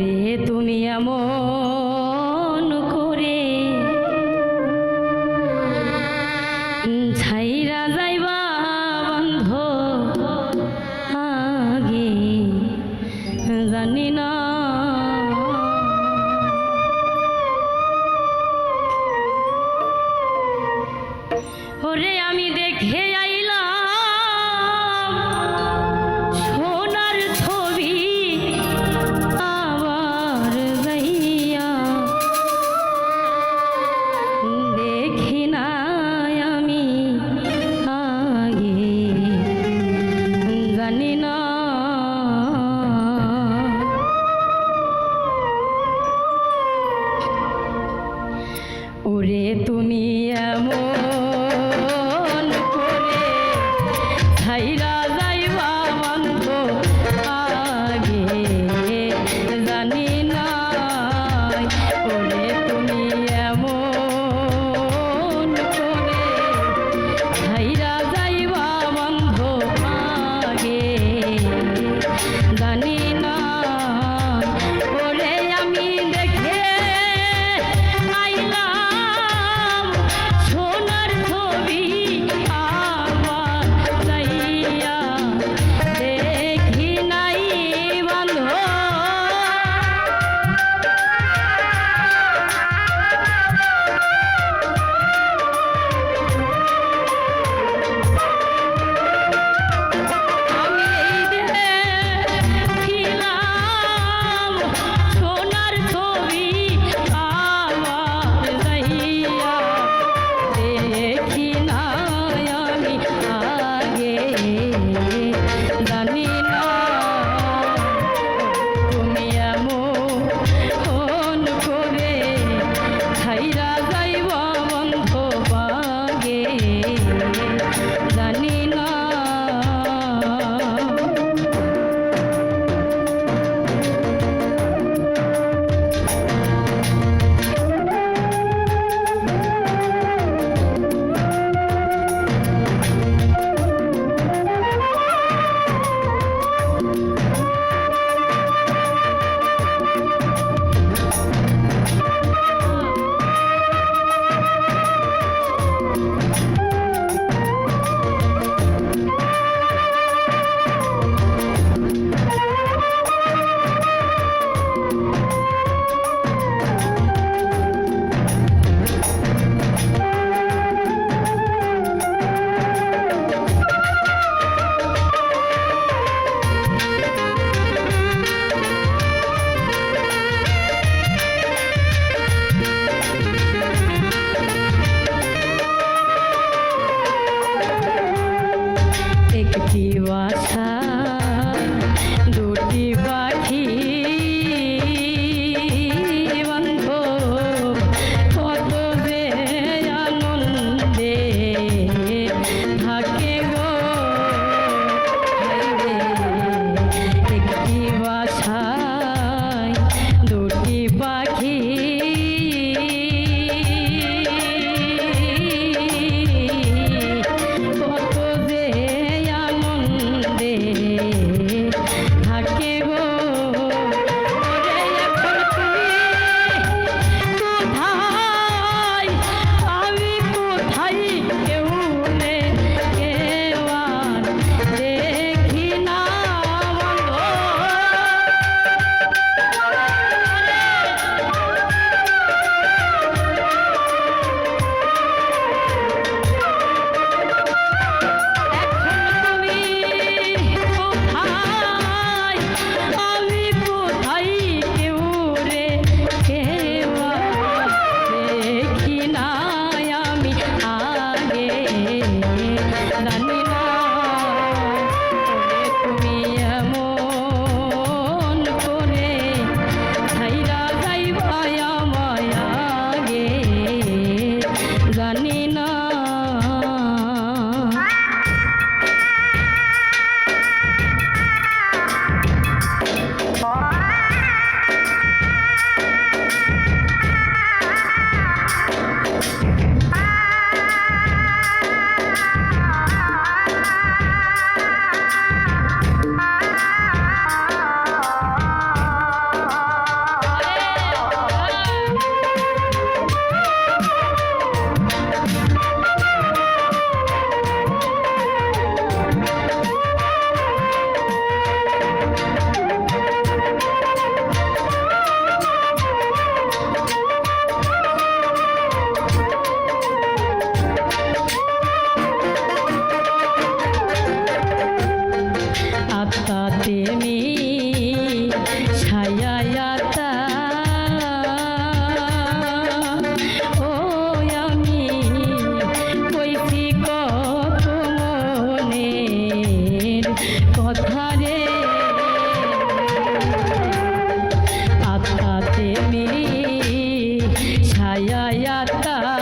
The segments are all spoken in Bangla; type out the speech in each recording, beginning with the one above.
ওরে তুমি এমন করে। ছাইরা যাইবা বন্ধ আগে জানি না। ওরে আমি দেখে আইলাম জানি না ছায়ায়াতা কইছি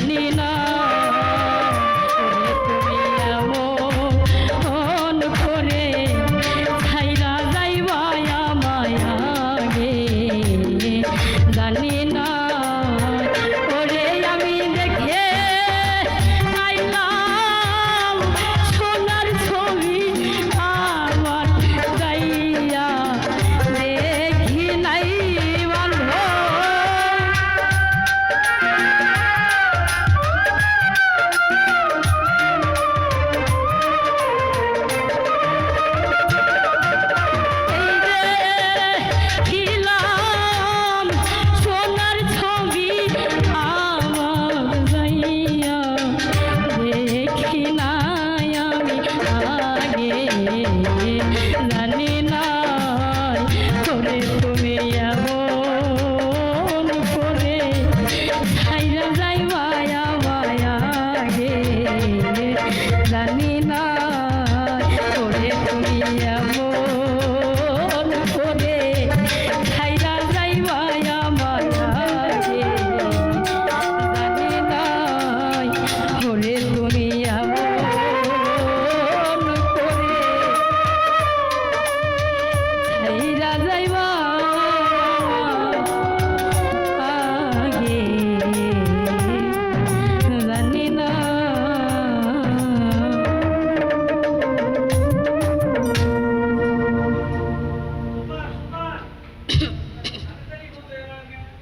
জানি না